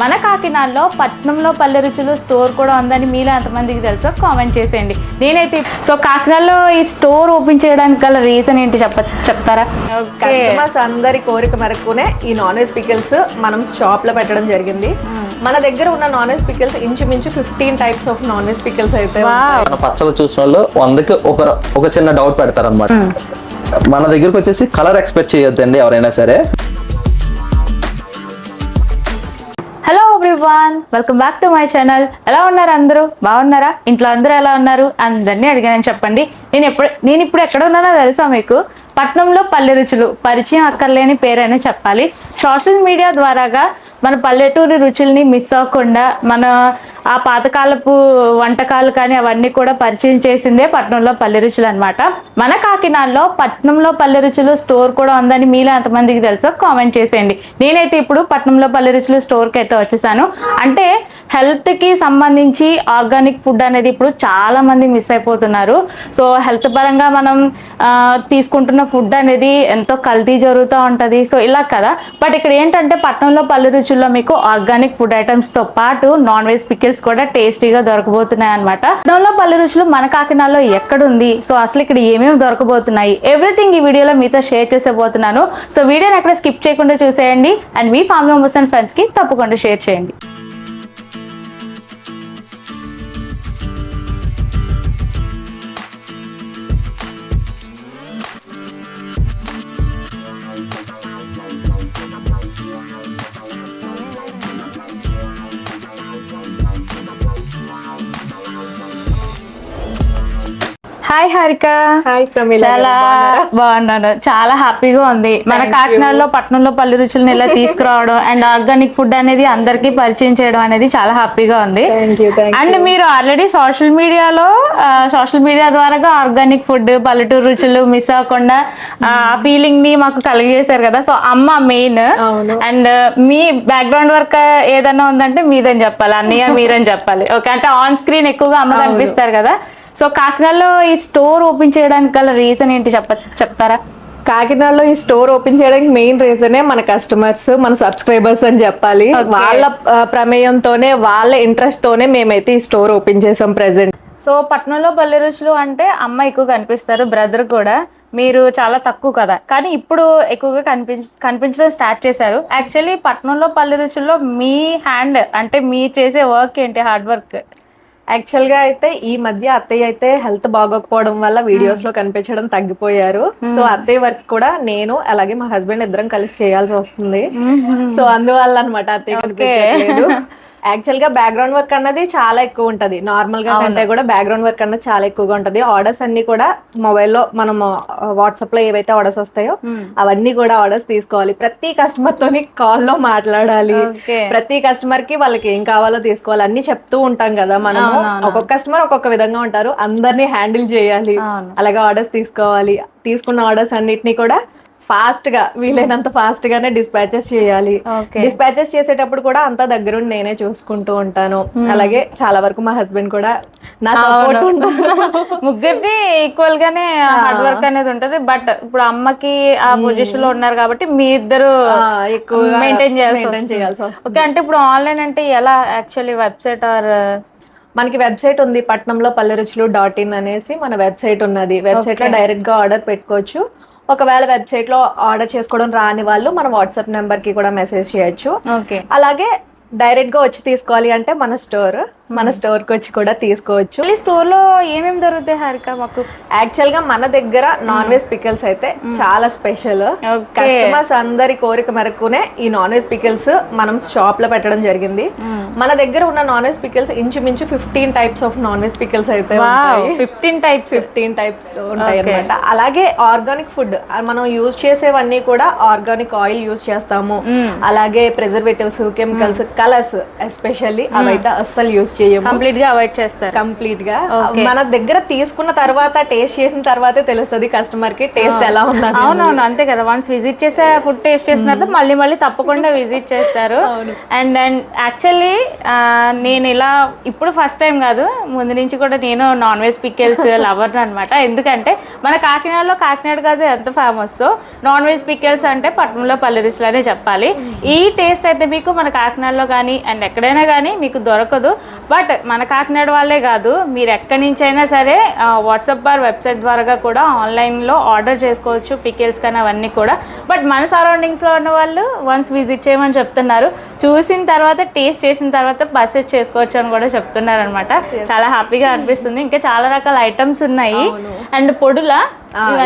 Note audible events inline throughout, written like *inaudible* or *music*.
మన కాకినాడలో పట్నంలో పల్లె రుచులు స్టోర్ కూడా ఉందని మీలో ఎంతమందికి తెలుసో కామెంట్ చేసేయండి. నేనైతే సో కాకినాడలో ఈ స్టోర్ ఓపెన్ చేయడానికి గల రీజన్ ఏంటి చెప్ప చెప్తారా? కస్టమర్స్ అందరి కోరిక మేరకునే ఈ నాన్ వెజ్ పికిల్స్ మనం షాప్లో పెట్టడం జరిగింది. మన దగ్గర ఉన్న నాన్ వెజ్ పికిల్స్ ఇంచుమించు fifteen types of non veg pickles అయితే. మన పచ్చళ్ళు చూసిన వాళ్ళు వందకి ఒక ఒక చిన్న డౌట్ పెడతారు అనమాట మన దగ్గరకు వచ్చేసి కలర్ ఎక్స్పెక్ట్ చేయొద్దండి ఎవరైనా సరే. Everyone welcome back to my channel ఎలా ఉన్నారు అందరూ? బాగున్నారా? ఇంట్లో అందరూ ఎలా ఉన్నారు? అందరినీ అడిగానని చెప్పండి. నేను ఎప్పుడు నేను ఇప్పుడు ఎక్కడ ఉన్నానో తెలుసా మీకు? పట్నంలో పల్లె రుచులు పరిచయం అక్కర్లేని పేరైనా చెప్పాలి. సోషల్ మీడియా ద్వారాగా మన పల్లెటూరి రుచుల్ని మిస్ అవ్వకుండా మన ఆ పాతకాలపు వంటకాలు కానీ అవన్నీ కూడా పరిచయం చేసిందే పట్నంలో పల్లె రుచులు అనమాట మన కాకినాడలో పట్నంలో పల్లె రుచులు స్టోర్ కూడా ఉందని మీలో ఎంతమందికి తెలుసో కామెంట్ చేసేయండి. నేనైతే ఇప్పుడు పట్నంలో పల్లె రుచులు స్టోర్కి అయితే వచ్చేసాను. అంటే హెల్త్కి సంబంధించి ఆర్గానిక్ ఫుడ్ అనేది ఇప్పుడు చాలా మంది మిస్ అయిపోతున్నారు. సో హెల్త్ పరంగా మనం తీసుకుంటున్న ఫుడ్ అనేది ఎంతో కల్తీ జరుగుతూ ఉంటుంది. సో ఇలా కదా. బట్ ఇక్కడ ఏంటంటే పట్నంలో పల్లె రుచులు రుచుల్లో మీకు ఆర్గానిక్ ఫుడ్ ఐటమ్స్తో పాటు నాన్ వెజ్ పికిల్స్ కూడా టేస్టీగా దొరకబోతున్నాయి అనమాట పట్నంలో పల్లె రుచులు మన కాకినాడలో ఎక్కడుంది? సో అసలు ఇక్కడ ఏమేమి దొరకబోతున్నాయి? ఎవ్రీథింగ్ ఈ వీడియోలో మీతో షేర్ చేసేబోతున్నాను. సో వీడియోని ఎక్కడ స్కిప్ చేయకుండా చూసేయండి. అండ్ మీ ఫ్యామిలీ మెంబర్స్ అండ్ ఫ్రెండ్స్కి తప్పకుండా షేర్ చేయండి. హాయ్ హారిక హాయ్ చాలా బాగున్నాను. చాలా హ్యాపీగా ఉంది. మన కాకినాడలో పట్నంలో పల్లె రుచులను ఇలా తీసుకురావడం అండ్ ఆర్గానిక్ ఫుడ్ అనేది అందరికీ పరిచయం చేయడం అనేది చాలా హ్యాపీగా ఉంది. అండ్ మీరు ఆల్రెడీ సోషల్ మీడియాలో సోషల్ మీడియా ద్వారా ఆర్గానిక్ ఫుడ్ పల్లెటూరు రుచులు మిస్ అవ్వకుండా ఆ ఫీలింగ్ని మాకు కలిగేశారు కదా. సో అమ్మ మెయిన్. అండ్ మీ బ్యాక్గ్రౌండ్ వర్క్ ఏదైనా ఉందంటే మీదని చెప్పాలి. అన్నయ్య మీరని చెప్పాలి. ఓకే అంటే ఆన్ స్క్రీన్ ఎక్కువగా అమ్మ కనిపిస్తారు కదా. సో కాకినాడలో ఈ స్టోర్ ఓపెన్ చేయడానికి గల రీజన్ ఏంటి చెప్ప చెప్తారా? కాకినాడలో ఈ స్టోర్ ఓపెన్ చేయడానికి మెయిన్ రీజనే మన కస్టమర్స్ మన సబ్స్క్రైబర్స్ అని చెప్పాలి. వాళ్ళ ప్రమేయంతోనే వాళ్ళ ఇంట్రెస్ట్ తోనే మేమైతే ఈ స్టోర్ ఓపెన్ చేసాం ప్రెసెంట్ సో పట్నంలో పల్లె రుచులు అంటే అమ్మ ఎక్కువ కనిపిస్తారు బ్రదర్ కూడా. మీరు చాలా తక్కువ కదా. కానీ ఇప్పుడు ఎక్కువగా కనిపించ కనిపించడం స్టార్ట్ చేశారు. యాక్చువల్లీ పట్నంలో పల్లె రుచుల్లో మీ హ్యాండ్ అంటే మీ చేసే వర్క్ ఏంటి? Hard work. యాక్చువల్గా అయితే ఈ మధ్య అత్తయ్య అయితే హెల్త్ బాగోకపోవడం వల్ల వీడియోస్లో కనిపించడం తగ్గిపోయారు. సో అత్తయ్య వర్క్ కూడా నేను అలాగే మా హస్బెండ్ ఇద్దరం కలిసి చేయాల్సి వస్తుంది. సో అందువల్ల అనమాట అత్తయ్య కనిపించట్లేదు. యాక్చువల్గా బ్యాక్గ్రౌండ్ వర్క్ అన్నది చాలా ఎక్కువ ఉంటది. నార్మల్గా కంటే కూడా బ్యాక్గ్రౌండ్ వర్క్ అన్నది చాలా ఎక్కువగా ఉంటది. ఆర్డర్స్ అన్ని కూడా మొబైల్లో మనం వాట్సాప్లో ఏవైతే ఆర్డర్స్ వస్తాయో అవన్నీ కూడా ఆర్డర్స్ తీసుకోవాలి. ప్రతి కస్టమర్ తోని కాల్లో మాట్లాడాలి. ప్రతి కస్టమర్కి వాళ్ళకి ఏం కావాలో తీసుకోవాలి. అన్ని చెప్తూ ఉంటాం కదా మనము. ఒక్కొక్క కస్టమర్ ఒక్కొక్క విధంగా ఉంటారు. అందరినీ హ్యాండిల్ చేయాలి. అలాగే ఆర్డర్స్ తీసుకోవాలి. తీసుకున్న ఆర్డర్స్ అన్నిటిని కూడా ఫాస్ట్గా వీలైనంత ఫాస్ట్ గానే డిస్పాచెస్ చేయాలి. డిస్పాచెస్ చేసేటప్పుడు కూడా అంతా దగ్గరుండి నేనే చూసుకుంటూ ఉంటాను. అలాగే చాలా వరకు మా హస్బెండ్ కూడా నా సపోర్ట్ *laughs* ముగ్గురిది ఈక్వల్ గానే హార్డ్ వర్క్ అనేది ఉంటది. బట్ ఇప్పుడు అమ్మకి ఆ పొజిషన్లో ఉన్నారు కాబట్టి మీ ఇద్దరు ఆ, ఎక్కువగా మెయింటైన్ చేయాల్సి. ఓకే అంటే ఇప్పుడు ఆన్లైన్ అంటే ఎలా యాక్చువల్లీ వెబ్సైట్ ఆర్ మనకి వెబ్సైట్ ఉంది పట్నంలో పల్లె రుచులు డాట్ ఇన్ అనేసి మన వెబ్సైట్ ఉన్నది. వెబ్సైట్లో డైరెక్ట్గా ఆర్డర్ పెట్టుకోవచ్చు. ఒకవేళ వెబ్సైట్లో ఆర్డర్ చేసుకోవడం రాని వాళ్ళు మన వాట్సాప్ నెంబర్కి కూడా మెసేజ్ చేయొచ్చు. అలాగే డైరెక్ట్గా వచ్చి తీసుకోవాలి అంటే మన స్టోర్. మన స్టోర్కి వచ్చి కూడా తీసుకోవచ్చు. యాక్చువల్లీ స్టోర్లో ఏమేమి దొరుకుతాయి హారిక మాకు? యాక్చువల్గా మన దగ్గర నాన్ వెజ్ పికిల్స్ అయితే చాలా స్పెషల్. కస్టమర్స్ అందరి కోరిక మేరకునే ఈ నాన్ వెజ్ పికిల్స్ మనం షాప్లో పెట్టడం జరిగింది. మన దగ్గర ఉన్న నాన్ వెజ్ పికిల్స్ ఇంచుమించు fifteen types of non veg pickles అయితే ఫిఫ్టీన్ టైప్స్ ఫిఫ్టీన్ టైప్స్ ఉంటాయి అన్నమాట. అలాగే ఆర్గానిక్ ఫుడ్ మనం యూజ్ చేసేవన్నీ కూడా ఆర్గానిక్ ఆయిల్ యూజ్ చేస్తాము. అలాగే ప్రిజర్వేటివ్స్ కెమికల్స్ కలర్స్ ఎస్పెషల్లీ అవైతే అస్సలు యూజ్ చేయము. కంప్లీట్గా అవాయిడ్ చేస్తారు. కంప్లీట్గా మన దగ్గర తీసుకున్న తర్వాత టేస్ట్ చేసిన తర్వాతే తెలుస్తుంది కస్టమర్కి టేస్ట్ ఎలా ఉందని అవునవును అంతే కదా. వన్స్ విజిట్ చేసే ఫుడ్ టేస్ట్ చేసిన తర్వాత మళ్ళీ మళ్ళీ తప్పకుండా విజిట్ చేస్తారు. అండ్ అండ్ యాక్చువల్లీ నేను ఇలా ఇప్పుడు ఫస్ట్ టైం కాదు ముందు నుంచి కూడా నేను నాన్ వెజ్ పికెల్స్ *laughs* లవర్ అనమాట ఎందుకంటే మన కాకినాడలో కాకినాడ గాజు ఎంత ఫేమస్? నాన్ వెజ్ పికెల్స్ అంటే పట్టణంలో పల్లె రుచులనే చెప్పాలి. ఈ టేస్ట్ అయితే మీకు మన కాకినాడలో కానీ అండ్ ఎక్కడైనా కానీ మీకు దొరకదు. బట్ మన కాకినాడ వాళ్ళే కాదు మీరు ఎక్కడి నుంచి అయినా సరే వాట్సాప్ బార్ వెబ్సైట్ ద్వారా కూడా ఆన్లైన్లో ఆర్డర్ చేసుకోవచ్చు పికిల్స్ కానీ అవన్నీ కూడా. బట్ మన సరౌండింగ్స్లో ఉన్న వాళ్ళు వన్స్ విజిట్ చేయమని చెప్తున్నారు. చూసిన తర్వాత టేస్ట్ చేసిన తర్వాత పర్చేస్ చేసుకోవచ్చు అని కూడా చెప్తున్నారు అనమాట చాలా హ్యాపీగా అనిపిస్తుంది. ఇంకా చాలా రకాల ఐటమ్స్ ఉన్నాయి. అండ్ పొడుల?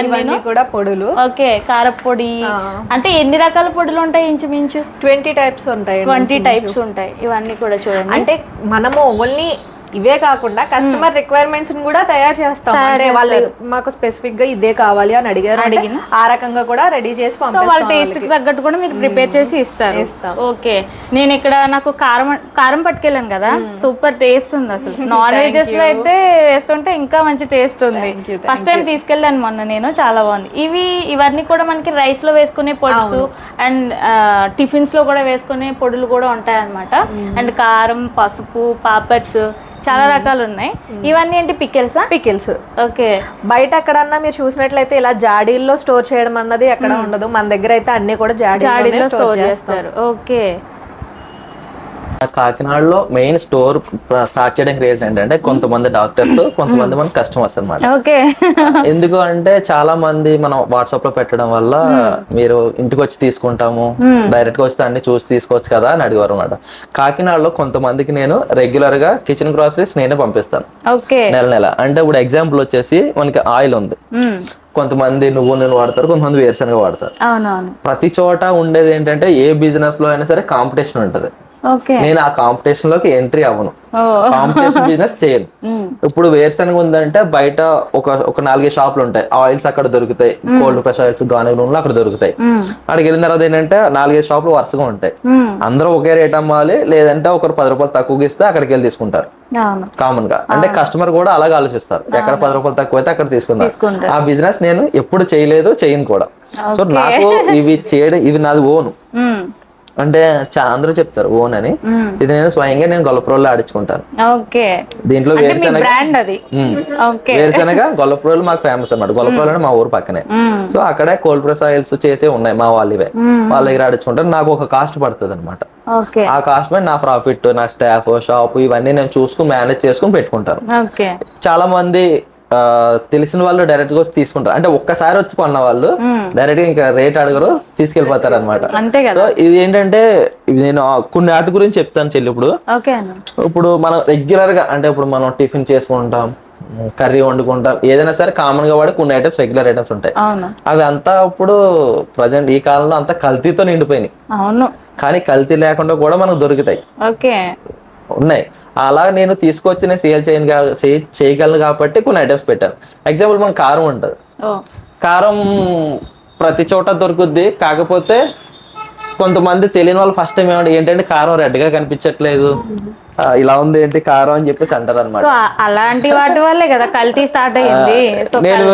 ఇవన్నీ కూడా పొడులు. ఓకే కారపొడి. అంటే ఎన్ని రకాల పొడులు ఉంటాయి ఇంచుమించు? ట్వంటీ టైప్స్ ఉంటాయి ట్వంటీ టైప్స్ ఉంటాయి. ఇవన్నీ కూడా చూడండి. అంటే మనము ఓన్లీ ఇవే కాకుండా కస్టమర్ రిక్వైర్మెంట్స్ కూడా తయారు చేస్తాం. అంటే వాళ్ళు మాకు స్పెసిఫిక్గా ఇదే కావాలి అని అడిగారు అంటే ఆ రకంగా కూడా రెడీ చేసి సో వాళ్ళ టేస్ట్కి తగ్గట్టు కూడా మీకు ప్రిపేర్ చేసి ఇస్తారు. ఓకే నేను ఇక్కడ నాకు కారం కారం పట్టుకెళ్ళాను కదా. సూపర్ టేస్ట్ ఉంది అసలు. నాన్ వెజెస్లో అయితే వేస్తుంటే ఇంకా మంచి టేస్ట్ ఉంది. ఫస్ట్ టైం తీసుకెళ్ళాను మొన్న నేను. చాలా బాగుంది. ఇవి ఇవన్నీ కూడా మనకి రైస్లో వేసుకునే పొడుసు అండ్ టిఫిన్స్లో కూడా వేసుకునే పొడులు కూడా ఉంటాయి అనమాట అండ్ కారం పసుపు పాపర్స్ చాలా రకాలు ఉన్నాయి ఇవన్నీ ఏంటి పికెల్సా? పికిల్స్. ఓకే. బయట ఎక్కడన్నా మీరు చూసినట్లయితే ఇలా జాడీల్లో స్టోర్ చేయడం అన్నది ఎక్కడ ఉండదు. మన దగ్గర అయితే అన్ని కూడా జాడీలో స్టోర్ చేస్తారు. ఓకే. కాకినాడలో మెయిన్ స్టోర్ స్టార్ట్ చేయడానికి రీజన్ ఏంటంటే కొంతమంది డాక్టర్స్ కొంతమంది మన కస్టమర్స్ అన్నమాట. ఓకే. ఎందుకు అంటే చాలా మంది మనం వాట్సాప్లో పెట్టడం వల్ల మీరు ఇంటికి వచ్చి తీసుకుంటాము డైరెక్ట్గా వస్తే అన్ని చూసి తీసుకోవచ్చు కదా అని అడిగారు అనమాట కాకినాడలో కొంతమందికి నేను రెగ్యులర్గా కిచెన్ గ్రాసరీస్ నేనే పంపిస్తాను. నెల నెల. అంటే ఇప్పుడు ఎగ్జాంపుల్ వచ్చేసి మనకి ఆయిల్ ఉంది. మ్మ్. కొంతమంది నువ్వు నూనె వాడతారు కొంతమంది వేరుశనగ వాడతారు. ప్రతి చోట ఉండేది ఏంటంటే ఏ బిజినెస్లో అయినా సరే కాంపిటీషన్ ఉంటది. నేను ఆ కాంపిటీషన్లోకి ఎంట్రీ అవ్వను. కాంపిటీషన్ బిజినెస్ చేయను. *laughs* ఇప్పుడు వేరుశనగ ఉందంటే బయట ఒక ఒక నాలుగైదు షాపులు ఉంటాయి. ఆయిల్స్ అక్కడ దొరుకుతాయి. కోల్డ్ ప్రెస్ ఆయిల్స్ గానుగ నూనెలు అక్కడ దొరుకుతాయి. అక్కడికి వెళ్ళిన తర్వాత ఏంటంటే నాలుగైదు షాపులు వరుసగా ఉంటాయి. అందరూ ఒకే రేట్ అమ్మాలి లేదంటే ఒకరు పది రూపాయలు తక్కువకి ఇస్తే అక్కడికి వెళ్ళి తీసుకుంటారు. కామన్గా. అంటే కస్టమర్ కూడా అలాగే ఆలోచిస్తారు. ఎక్కడ పది రూపాయలు తక్కువ అయితే అక్కడ తీసుకుంటారు. ఆ బిజినెస్ నేను ఎప్పుడు చేయలేదు చేయను కూడా. సో నాకు ఇవి చేయడం ఇవి నాది ఓన్. అంటే అందరూ చెప్తారు ఓన్ అని. ఇది నేను స్వయంగా నేను గొల్లపురంలో ఆడించుకుంటాను. ఓకే. దీంట్లో వేరుశనగ గొల్లపురంలో మాకు ఫేమస్ అన్నమాట. గొల్లపురంలో అంటే మా ఊరు పక్కనే. సో అక్కడే కోల్డ్ ప్రెస్ ఆయిల్స్ చేసే ఉన్నాయి మా వాళ్ళు ఇవే. వాళ్ళ దగ్గర ఆడించుకుంటారు నాకు ఒక కాస్ట్ పడుతుంది అనమాట ఆ కాస్ట్ మీద నా ప్రాఫిట్ నా స్టాఫ్ షాప్ ఇవన్నీ నేను చూసుకుని మేనేజ్ చేసుకుని పెట్టుకుంటాను. చాలా మంది తెలిసిన వాళ్ళు డైరెక్ట్గా వచ్చి తీసుకుంటారు. అంటే ఒక్కసారి వచ్చి కొన్న వాళ్ళు డైరెక్ట్గా ఇంకా రేట్ అడగరు తీసుకెళ్ళిపోతారు అనమాట అంతే కదా. సో ఇది ఏంటంటే నేను కొన్ని వాటి గురించి చెప్తాను చెల్లి ఇప్పుడు. ఇప్పుడు మనం రెగ్యులర్గా అంటే ఇప్పుడు మనం టిఫిన్ చేసుకుంటాం కర్రీ వండుకుంటాం ఏదైనా సరే కామన్గా వాడే కొన్ని ఐటమ్స్ రెగ్యులర్ ఐటమ్స్ ఉంటాయి. అవి అంతా ఇప్పుడు ప్రజెంట్ ఈ కాలంలో అంతా కల్తీతో నిండిపోయినాయి. అవును. కానీ కల్తీ లేకుండా కూడా మనకు దొరుకుతాయి. ఓకే. ఉన్నాయి. అలా నేను తీసుకొచ్చి నేను సేల్ చేయను చేయగలను కాబట్టి కొన్ని ఐటమ్స్ పెట్టాను. ఎగ్జాంపుల్ మన కారం ఉంటుంది. కారం ప్రతి చోట దొరుకుద్ది. కాకపోతే కొంతమంది తెలియని వాళ్ళు ఫస్ట్ టైం ఏమంటే ఏంటంటే కారం రెడ్గా కనిపించట్లేదు? ఇలా ఉంది ఏంటి కారం? అని చెప్పేసి అంటారు అనమాట అలాంటి వాటి వల్లే కదా కల్తీ స్టార్ట్ అయ్యింది. నేను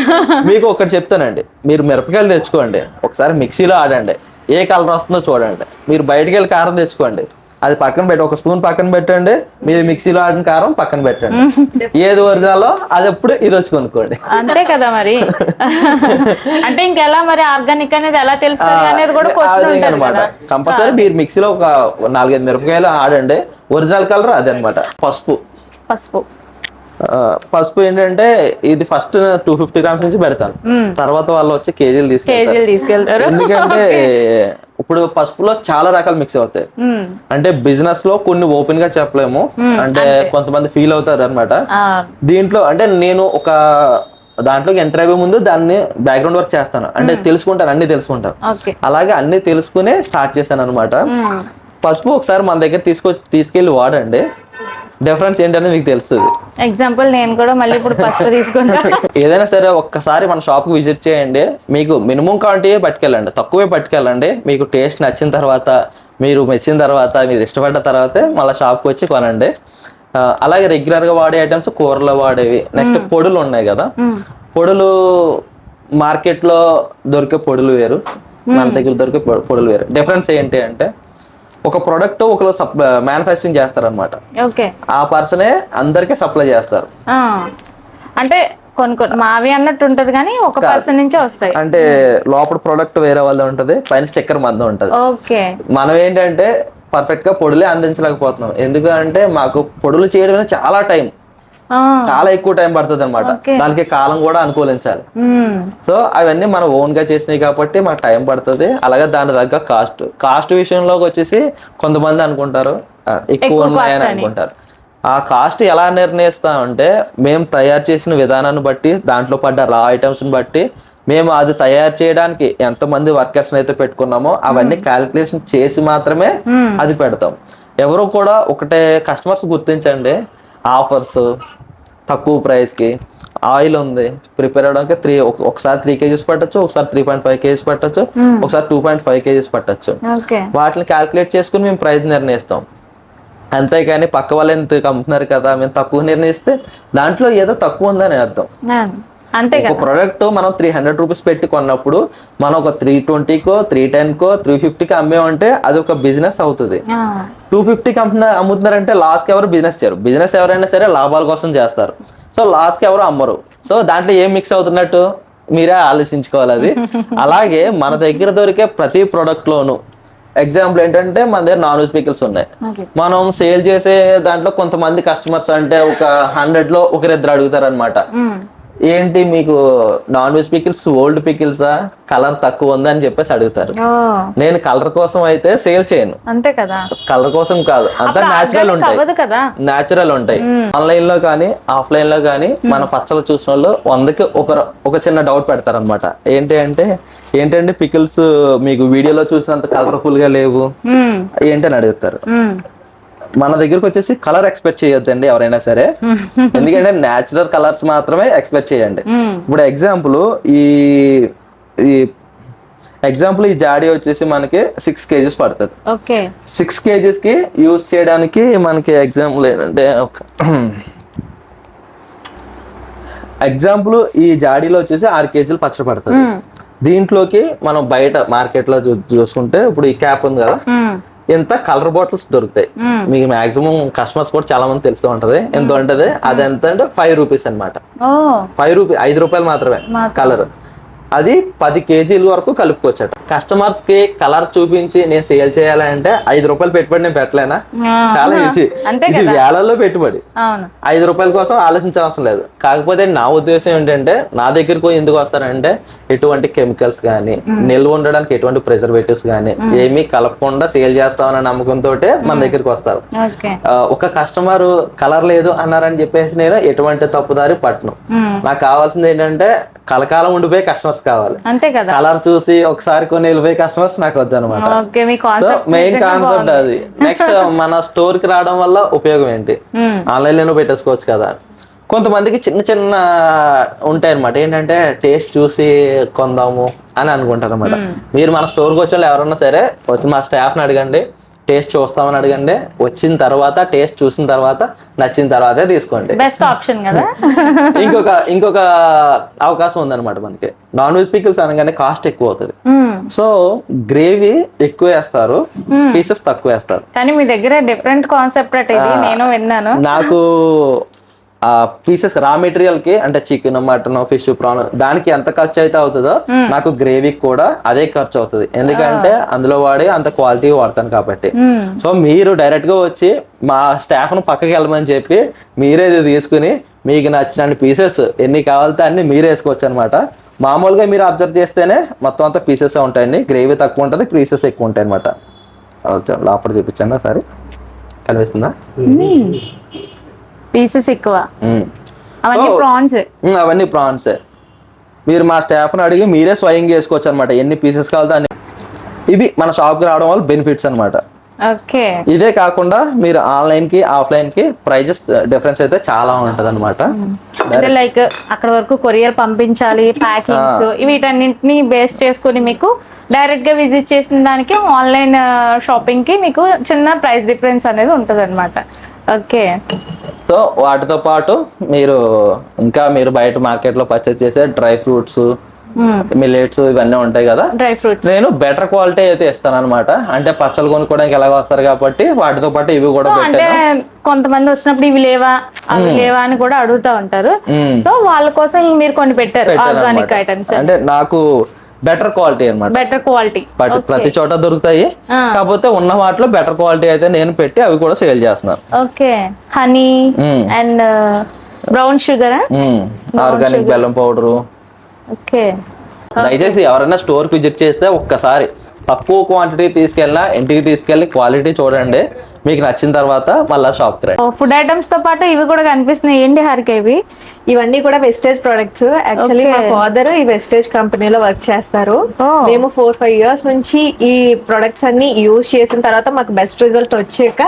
*laughs* మీకు ఒకటి చెప్తానండి. మీరు మిరపకాయలు తెచ్చుకోండి. ఒకసారి మిక్సీలో ఆడండి. ఏ కలర్ వస్తుందో చూడండి. మీరు బయటికి వెళ్ళి కారం తెచ్చుకోండి. అది పక్కన పెట్టి ఒక స్పూన్ పక్కన పెట్టండి. మీరు మిక్సీలో ఆడిన కారం పక్కన పెట్టండి. ఏది ఒరిజినలో అది ఎప్పుడు ఇది వచ్చి కొనుక్కోండి. అంతే కదా మరి. అంటే ఇంకెలా మరి ఆర్గానిక్ అనేది ఎలా తెలుస్తుంది అనేది కూడా అనమాట కంపల్సరీ మీరు మిక్సీలో ఒక నాలుగైదు మిరపకాయలు ఆడండి. ఒరిజినల్ కలర్ అదే అనమాట పసుపు. పసుపు. పసుపు ఏంటంటే ఇది ఫస్ట్ టూ ఫిఫ్టీ గ్రామ్స్ నుంచి పెడతాను తర్వాత వాళ్ళు వచ్చి కేజీలు తీసుకెళ్తారు. ఎందుకంటే ఇప్పుడు పసుపులో చాలా రకాలు మిక్స్ అవుతాయి. అంటే బిజినెస్లో కొన్ని ఓపెన్గా చెప్పలేము. అంటే కొంతమంది ఫీల్ అవుతారు అనమాట దీంట్లో అంటే నేను ఒక దాంట్లోకి ఎంటర్ అయ్యే ముందు దాన్ని బ్యాక్గ్రౌండ్ వర్క్ చేస్తాను. అంటే తెలుసుకుంటాను అన్ని తెలుసుకుంటాను. అలాగే అన్ని తెలుసుకునే స్టార్ట్ చేశాను అనమాట. పసుపు ఒకసారి మన దగ్గర తీసుకో తీసుకెళ్ళి వాడండి. డిఫరెన్స్ ఏంటనేది మీకు తెలుస్తుంది. ఎగ్జాంపుల్ నేను కూడా మళ్ళీ ఇప్పుడు పసుపు తీసుకుంటా. *laughs* ఏదైనా సరే ఒక్కసారి మన షాప్కి విజిట్ చేయండి. మీకు మినిమం క్వాంటిటీ పట్టుకెళ్ళండి. తక్కువే పట్టుకెళ్ళండి. మీకు టేస్ట్ నచ్చిన తర్వాత మీరు మెచ్చిన తర్వాత మీరు ఇష్టపడ్డ తర్వాతే మళ్ళీ షాప్కి వచ్చి కొనండి. అలాగే రెగ్యులర్గా వాడే ఐటమ్స్ కూరలో వాడేవి. నెక్స్ట్ పొడులు ఉన్నాయి కదా. పొడులు మార్కెట్లో దొరికే పొడులు వేరు. మన దగ్గర దొరికే పొడులు వేరు. డిఫరెన్స్ ఏంటి అంటే ఒక ప్రోడక్ట్ ఒకరు మ్యానుఫ్యాక్చరింగ్ చేస్తారనమాట ఓకే. ఆ పర్సనే అందరికీ సప్లై చేస్తారు. అంటే కొన్ని కొన్ని మావి అన్నట్టు ఉంటది కానీ ఒక పర్సన్ నుంచే వస్తాయి. అంటే లోపల ప్రోడక్ట్ వేరే వాళ్ళది ఉంటది పైన స్టిక్కర్ మందం ఉంటది. ఓకే. మనం ఏంటంటే పర్ఫెక్ట్గా పొడులే అందించలేకపోతున్నాం. ఎందుకంటే మాకు పొడులు చేయడం అనేది చాలా టైం. చాలా ఎక్కువ టైం పడుతుంది అనమాట. దానికి కాలం కూడా అనుకూలించాలి. సో అవన్నీ మనం ఓన్గా చేసినాయి కాబట్టి మాకు టైం పడుతుంది. అలాగే దాని తగ్గ కాస్ట్. కాస్ట్ విషయంలోకి వచ్చేసి కొంతమంది అనుకుంటారు. ఎక్కువ ఉన్నాయని. అనుకుంటారు. ఆ కాస్ట్ ఎలా నిర్ణయిస్తామంటే మేము తయారు చేసిన విధానాన్ని బట్టి దాంట్లో పడ్డ రా ఐటమ్స్ బట్టి మేము అది తయారు చేయడానికి ఎంతమంది వర్కర్స్ అయితే పెట్టుకున్నామో అవన్నీ క్యాలిక్యులేషన్ చేసి మాత్రమే అది పెడతాం. ఎవరు కూడా ఒకటే కస్టమర్స్ గుర్తించండి. ఆఫర్స్ తక్కువ ప్రైస్కి ఆయిల్ ఉంది. ప్రిపేర్ అవడానికి త్రీ ఒకసారి త్రీ కేజీస్ పట్టచ్చు ఒకసారి త్రీ పాయింట్ ఫైవ్ కేజీస్ పట్టచ్చు ఒకసారి టూ పాయింట్ ఫైవ్ కేజీస్ పట్టచ్చు. వాటిని క్యాల్కులేట్ చేసుకుని మేము ప్రైస్ నిర్ణయిస్తాం. అంతేగాని పక్క వాళ్ళు ఎంత అమ్ముతున్నారు కదా మేము తక్కువ నిర్ణయిస్తే దాంట్లో ఏదో తక్కువ ఉందని అర్థం. అంతే ఒక ప్రోడక్ట్ మనం త్రీ హండ్రెడ్ రూపీస్ పెట్టి కొన్నప్పుడు మనం ఒక త్రీ ట్వంటీకో త్రీ టెన్కో త్రీ ఫిఫ్టీకి అమ్మేమంటే అది ఒక బిజినెస్ అవుతుంది. టూ ఫిఫ్టీకి అమ్ముతున్నా అమ్ముతున్నారంటే లాస్కి ఎవరు బిజినెస్ చేయరు. బిజినెస్ ఎవరైనా సరే లాభాల కోసం చేస్తారు. సో లాస్కి ఎవరు అమ్మరు. సో దాంట్లో ఏం మిక్స్ అవుతున్నట్టు? మీరే ఆలోచించుకోవాలి అది. *laughs* అలాగే మన దగ్గర దొరికే ప్రతి product లోను ఎగ్జాంపుల్ ఏంటంటే మన దగ్గర నాన్ వెజ్ పికిల్స్ ఉన్నాయి. మనం సేల్ చేసే దాంట్లో కొంతమంది కస్టమర్స్ అంటే ఒక హండ్రెడ్లో ఒకరిద్దరు అడుగుతారు అనమాట. ఏంటి మీకు నాన్ వెజ్ పికిల్స్ ఓల్డ్ పికిల్సా కలర్ తక్కువ ఉందని చెప్పేసి అడుగుతారు. నేను కలర్ కోసం అయితే సేల్ చేయను. అంతే కదా. కలర్ కోసం కాదు. అంతా న్యాచురల్ ఉంటాయి. కదా. న్యాచురల్ ఉంటాయి. ఆన్లైన్లో కానీ ఆఫ్లైన్లో కానీ మన పచ్చలు చూసిన వాళ్ళు వందకి ఒక ఒక చిన్న డౌట్ పెడతారు అనమాట ఏంటి అంటే ఏంటంటే పికిల్స్ మీకు వీడియోలో చూసినంత కలర్ఫుల్గా లేవు? మ్మ్. ఏంటి అని అడుగుతారు. మన దగ్గరకు వచ్చేసి కలర్ ఎక్స్పెక్ట్ చేయొద్దండి ఎవరైనా సరే. *laughs* ఎందుకంటే న్యాచురల్ కలర్స్ మాత్రమే ఎక్స్పెక్ట్ చేయండి. ఇప్పుడు ఎగ్జాంపుల్ ఈ ఈ ఎగ్జాంపుల్ ఈ జాడీ వచ్చేసి మనకి సిక్స్ కేజీస్ పడుతుంది. సిక్స్ కేజీస్కి యూజ్ చేయడానికి మనకి ఎగ్జాంపుల్ ఏంటంటే ఒక *clears throat* ఎగ్జాంపుల్ ఈ జాడీలో వచ్చేసి ఆరు కేజీలు పచ్చడి పడుతుంది. దీంట్లోకి మనం బయట మార్కెట్లో చూసుకుంటే ఇప్పుడు ఈ క్యాప్ ఉంది కదా. ఇంత కలర్ బాటిల్స్ దొరుకుతాయి. మీకు మాక్సిమం కస్టమర్స్ కూడా చాలా మంది తెలుస్తూ ఉంటది. ఎంత ఉంటది అది ఎంత అంటే ఫైవ్ రూపీస్ అన్నమాట. ఓ. ఫైవ్ రూపీ ఐదు రూపాయలు మాత్రమే కలర్. అది పది కేజీల వరకు కలుపుకోవచ్చట. కస్టమర్స్కి కలర్ చూపించి నేను సేల్ చేయాలంటే ఐదు రూపాయలు పెట్టుబడి నేను పెట్టలేనా. చాలా ఈజీ. ఇది వేలల్లో పెట్టుబడి. ఐదు రూపాయల కోసం ఆలోచించవసరం లేదు. కాకపోతే నా ఉద్దేశం ఏంటంటే నా దగ్గరకు ఎందుకు వస్తారంటే ఎటువంటి కెమికల్స్ కానీ నిల్వ ఉండడానికి ఎటువంటి ప్రిజర్వేటివ్స్ కానీ ఏమీ కలపకుండా సేల్ చేస్తామన్న నమ్మకంతో మన దగ్గరికి వస్తారు. ఒక కస్టమర్ కలర్ లేదు అన్నారని చెప్పేసి నేను ఎటువంటి తప్పుదారి పట్టను. నాకు కావాల్సింది ఏంటంటే కలకాలం ఉండిపోయే కస్టమర్స్ కావాలి. అంతే కదా. కలర్ చూసి ఒకసారి కొన్ని వెళ్ళిపోయే కస్టమర్స్ నాకు వద్దు అనమాట మెయిన్ కాన్సెప్ట్ అది. నెక్స్ట్ మన స్టోర్కి రావడం వల్ల ఉపయోగం ఏంటి. ఆన్లైన్లోనే పెట్టేసుకోవచ్చు కదా. కొంతమందికి చిన్న చిన్న ఉంటాయి అనమాట ఏంటంటే టేస్ట్ చూసి కొందాము అని అనుకుంటారు అనమాట మీరు మన స్టోర్కి వచ్చిన వాళ్ళు ఎవరన్నా సరే వచ్చి మా స్టాఫ్ని అడగండి. టేస్ట్ చూస్తామని అడగండి. వచ్చిన తర్వాత టేస్ట్ చూసిన తర్వాత నచ్చిన తర్వాతే తీసుకోండి. బెస్ట్ ఆప్షన్ కదా? *laughs* ఇంకొక ఇంకొక అవకాశం ఉందన్నమాట మనకి. నాన్ వెజ్ పికిల్స్ అనగానే కాస్ట్ ఎక్కువ అవుతుంది. సో గ్రేవీ ఎక్కువ వేస్తారు పీసెస్ తక్కువ వేస్తారు. కానీ మీ దగ్గర డిఫరెంట్ కాన్సెప్ట్ నేను విన్నాను. నాకు ఆ పీసెస్ రా మెటీరియల్కి అంటే చికెన్ మటన్ ఫిష్ ప్రాన్ దానికి ఎంత ఖర్చు అయితే అవుతుందో నాకు గ్రేవీకి కూడా అదే ఖర్చు అవుతుంది. ఎందుకంటే అందులో వాడి అంత క్వాలిటీ వాడతాను కాబట్టి. సో మీరు డైరెక్ట్గా వచ్చి మా స్టాఫ్ను పక్కకి వెళ్ళమని చెప్పి మీరే తీసుకుని మీకు నచ్చిన పీసెస్ ఎన్ని కావాలితే అన్ని మీరే వేసుకోవచ్చు అనమాట మామూలుగా మీరు అబ్జర్వ్ చేస్తేనే మొత్తం అంతా పీసెస్ ఉంటాయండి. గ్రేవీ తక్కువ ఉంటుంది పీసెస్ ఎక్కువ ఉంటాయి అనమాట లోపల చూపించండి ఒకసారి. కనిపిస్తుందా? పీసెస్ ఎక్కువ. అవన్నీ Oh. ప్రాన్స్ మ్మ్, అవన్నీ ప్రాన్స్ మీరు మా స్టాఫ్ని అడిగి మీరే స్వయంగా చేసుకోవచ్చు అనమాట ఎన్ని పీసెస్ కావాలో అన్ని. ఇవి మన షాప్కి రావడం వల్ల బెనిఫిట్స్ అనమాట ఓకే. ఇదే కాకుండా మీరు ఆన్లైన్కి ఆఫ్లైన్కి ప్రైజెస్ డిఫరెన్స్ అయితే చాలా ఉంటది అనమాట అంటే లైక్ అక్కడ వరకు కొరియర్ పంపించాలి ప్యాకింగ్స్ వీటన్నింటిని బేస్ చేసుకుని మీకు డైరెక్ట్గా విజిట్ చేసిన దానికి ఆన్లైన్ షాపింగ్కి మీకు చిన్న ప్రైస్ డిఫరెన్స్ అనేది ఉంటది ఓకే. సో వాటితో పాటు మీరు ఇంకా మీరు బయట మార్కెట్లో పర్చేస్ చేసే డ్రై ఫ్రూట్స్ మిల్లెట్స్ ఇవన్నీ ఉంటాయి కదా. Dry fruits. నేను బెటర్ క్వాలిటీ అయితే ఇస్తాను అనమాట అంటే పచ్చళ్ళు కొనుక్కోవడానికి ఎలాగ వస్తారు కాబట్టి వాటితో పాటు ఇవి కూడా అంటే కొంతమంది వచ్చినప్పుడు ఇవి లేవా? అవి లేవా అని కూడా అడుగుతా ఉంటారు. సో వాళ్ళ కోసం మీరు కొన్ని పెట్టారు ఆర్గానిక్. ఐటమ్స్ అంటే నాకు బెటర్ క్వాలిటీ అన్నమాట. బెటర్ క్వాలిటీ బట్ ప్రతి చోట దొరుకుతాయి. కాకపోతే ఉన్న వాటిలో బెటర్ క్వాలిటీ అయితే నేను పెట్టి అవి కూడా సేల్ చేస్తున్నాను. Okay honey. And brown sugar organic బెల్లం పౌడరు ఓకే దయచేసి ఎవరైనా స్టోర్ విజిట్ చేస్తే ఒక్కసారి తక్కువ క్వాంటిటీ తీసుకెళ్ళినా ఇంటికి తీసుకెళ్ళి క్వాలిటీ చూడండి. మీకు నచ్చిన తర్వాత మళ్ళీ షాప్కి రండి. ఫుడ్ ఐటమ్స్తో పాటు ఇవి కూడా కనిపిస్తున్నాయి. ఏంటి హారిక ఇవి? ఇవన్నీ కూడా వెస్టేజ్ ప్రొడక్ట్స్ యాక్చువల్లీ మా. ఫాదర్ ఈ వెస్టేజ్ కంపెనీలో వర్క్ చేస్తారు. మేము ఫోర్ ఫైవ్ ఇయర్స్ నుంచి ఈ ప్రొడక్ట్స్ అన్ని యూజ్ చేసిన తర్వాత మాకు బెస్ట్ రిజల్ట్ వచ్చాక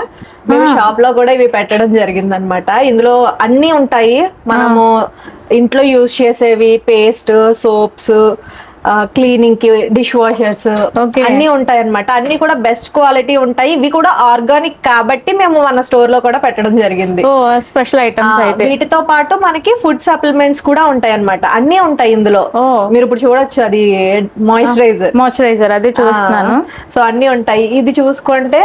మేము షాప్లో కూడా ఇవి పెట్టడం జరిగింది అనమాట ఇందులో అన్ని ఉంటాయి. మనము ఇంట్లో యూజ్ చేసేవి పేస్ట్ సోప్స్ క్లీనింగ్కి డిష్ వాషర్స్. అన్ని ఉంటాయి అనమాట అన్ని కూడా బెస్ట్ క్వాలిటీ ఉంటాయి. ఇవి కూడా ఆర్గానిక్ కాబట్టి మేము మన స్టోర్లో కూడా పెట్టడం జరిగింది. స్పెషల్ ఐటమ్స్ అయితే. వీటితో పాటు మనకి ఫుడ్ సప్లిమెంట్స్ కూడా ఉంటాయి అన్నమాట అన్ని ఉంటాయి ఇందులో. మీరు ఇప్పుడు చూడొచ్చు అది మాయిశ్చరైజర్ మాయిశ్చరైజర్ అదే చూస్తున్నాను. సో అన్ని ఉంటాయి. ఇది చూసుకుంటే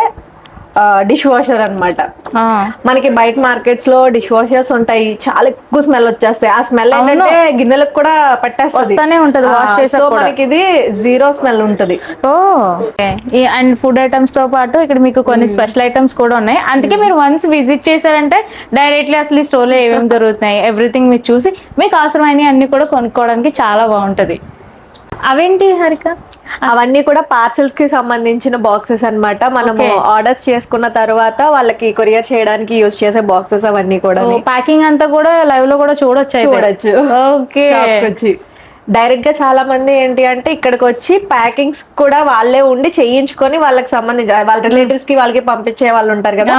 డిష్ వాషర్ అన్నమాట. ఆ, మనకి బయట మార్కెట్స్లో డిష్ వాషర్స్ ఉంటాయి. చాలా ఎక్కువ స్మెల్ వచ్చేస్తాయి. ఆ స్మెల్ ఏంటంటే గిన్నెలకు కూడా పట్టేస్తుంది. వస్తానే ఉంటది, wash చేసాక సో కూడా. మనకి ఇది జీరో స్మెల్ ఉంటది. ఓ అండ్ ఫుడ్ ఐటమ్స్తో పాటు ఇక్కడ మీకు కొన్ని స్పెషల్ ఐటమ్స్ కూడా ఉన్నాయి. అందుకే మీరు వన్స్ విజిట్ చేశారంటే డైరెక్ట్లీ అసలు ఈ స్టోర్లో ఏమేమి దొరుకుతున్నాయి ఎవ్రీథింగ్ మీరు చూసి మీకు అవసరమైన అన్ని కూడా కొనుక్కోవడానికి చాలా బాగుంటది. అవేంటి హరిక? అవన్నీ కూడా పార్సెల్స్కి సంబంధించిన బాక్సెస్ అన్నమాట. మనము. ఆర్డర్స్ చేసుకున్న తర్వాత వాళ్ళకి కొరియర్ చేయడానికి యూజ్ చేసే బాక్సెస్ అవన్నీ కూడా ప్యాకింగ్ అంతా కూడా లైవ్లో కూడా చూడొచ్చు చూడొచ్చు. ఓకే. షాప్కి వచ్చి డైరెక్ట్గా చాలా మంది ఏంటి అంటే ఇక్కడికి వచ్చి ప్యాకింగ్స్ కూడా వాళ్ళే ఉండి చేయించుకొని వాళ్ళకి సంబంధించి వాళ్ళ రిలేటివ్స్కి వాళ్ళకి పంపించే వాళ్ళు ఉంటారు కదా.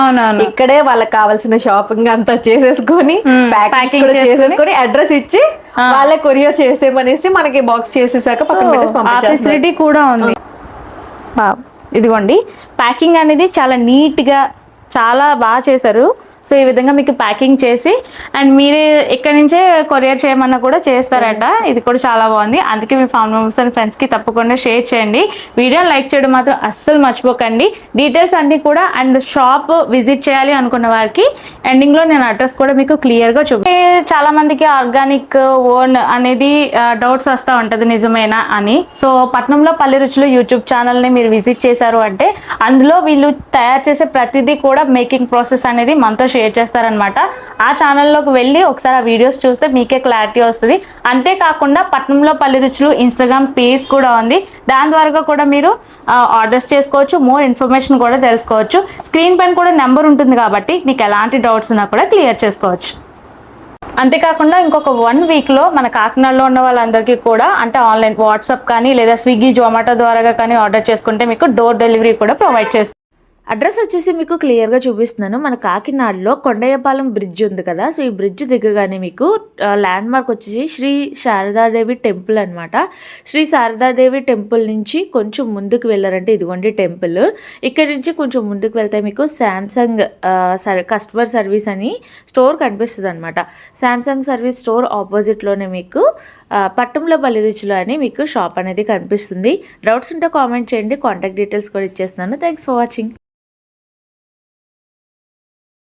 ఇక్కడే వాళ్ళకి కావాల్సిన షాపింగ్ అంతా చేసేసుకొని ప్యాకింగ్ packing కూడా. చేసేసుకొని అడ్రస్ ఇచ్చి వాళ్ళే కొరియర్ చేసేమనేసి మనకి బాక్స్ చేసేసాక పక్కన పెట్టేసి ఫెసిలిటీ కూడా ఉంది. ఇదిగోండి. ప్యాకింగ్ అనేది చాలా నీట్గా చాలా బాగా చేశారు. సో ఈ విధంగా మీకు ప్యాకింగ్ చేసి అండ్ మీరే ఇక్కడ నుంచే కొరియర్ చేయమన్నా కూడా చేస్తారట. ఇది కూడా చాలా బాగుంది. అందుకే మీ ఫ్యామిలీ మెంబర్స్ అండ్ ఫ్రెండ్స్కి తప్పకుండా షేర్ చేయండి. వీడియోని లైక్ చేయడం మాత్రం అస్సలు మర్చిపోకండి. డీటెయిల్స్ అన్నీ కూడా అండ్ షాప్ విజిట్ చేయాలి అనుకున్న వారికి ఎండింగ్లో నేను అడ్రస్ కూడా మీకు క్లియర్గా చూపి చాలా మందికి ఆర్గానిక్ ఓన్ అనేది డౌట్స్ వస్తూ ఉంటుంది నిజమేనా అని. సో పట్నంలో పల్లె రుచులు యూట్యూబ్ ఛానల్ని మీరు విజిట్ చేశారు అంటే అందులో వీళ్ళు తయారు చేసే ప్రతిదీ కూడా మేకింగ్ ప్రాసెస్ అనేది మనతో షేర్ చేస్తారనమాట ఆ ఛానల్లోకి వెళ్ళి ఒకసారి ఆ వీడియోస్ చూస్తే మీకే క్లారిటీ వస్తుంది. అంతేకాకుండా పట్నంలో పల్లె రుచులు ఇన్స్టాగ్రామ్ పేజ్ కూడా ఉంది. దాని ద్వారా కూడా మీరు ఆర్డర్స్ చేసుకోవచ్చు మోర్ ఇన్ఫర్మేషన్ కూడా తెలుసుకోవచ్చు. స్క్రీన్ పైన కూడా నెంబర్ ఉంటుంది కాబట్టి మీకు ఎలాంటి డౌట్స్ ఉన్నా కూడా క్లియర్ చేసుకోవచ్చు. అంతేకాకుండా ఇంకొక వన్ వీక్లో మన కాకినాడలో ఉన్న వాళ్ళందరికీ కూడా అంటే ఆన్లైన్ వాట్సాప్ కానీ లేదా స్విగ్గీ జొమాటో ద్వారా కానీ ఆర్డర్ చేసుకుంటే మీకు డోర్ డెలివరీ కూడా ప్రొవైడ్ చేస్తుంది. అడ్రస్ వచ్చేసి మీకు క్లియర్గా చూపిస్తున్నాను. మన కాకినాడలో కొండయ్యపాలెం బ్రిడ్జ్ ఉంది కదా. సో ఈ బ్రిడ్జ్ దిగగానే మీకు ల్యాండ్ మార్క్ వచ్చేసి శ్రీ శారదాదేవి టెంపుల్ అనమాట శ్రీ శారదాదేవి టెంపుల్ నుంచి కొంచెం ముందుకు వెళ్ళారంటే ఇదిగోండి టెంపుల్ ఇక్కడ నుంచి కొంచెం ముందుకు వెళ్తే మీకు శాంసంగ్ కస్టమర్ సర్వీస్ అని స్టోర్ కనిపిస్తుంది అనమాట శాంసంగ్ సర్వీస్ స్టోర్ ఆపోజిట్లోనే మీకు పట్టంలో బలిరుచులు అని మీకు షాప్ అనేది కనిపిస్తుంది. డౌట్స్ ఉంటే కామెంట్ చేయండి. కాంటాక్ట్ డీటెయిల్స్ కూడా ఇచ్చేస్తున్నాను. Thanks for watching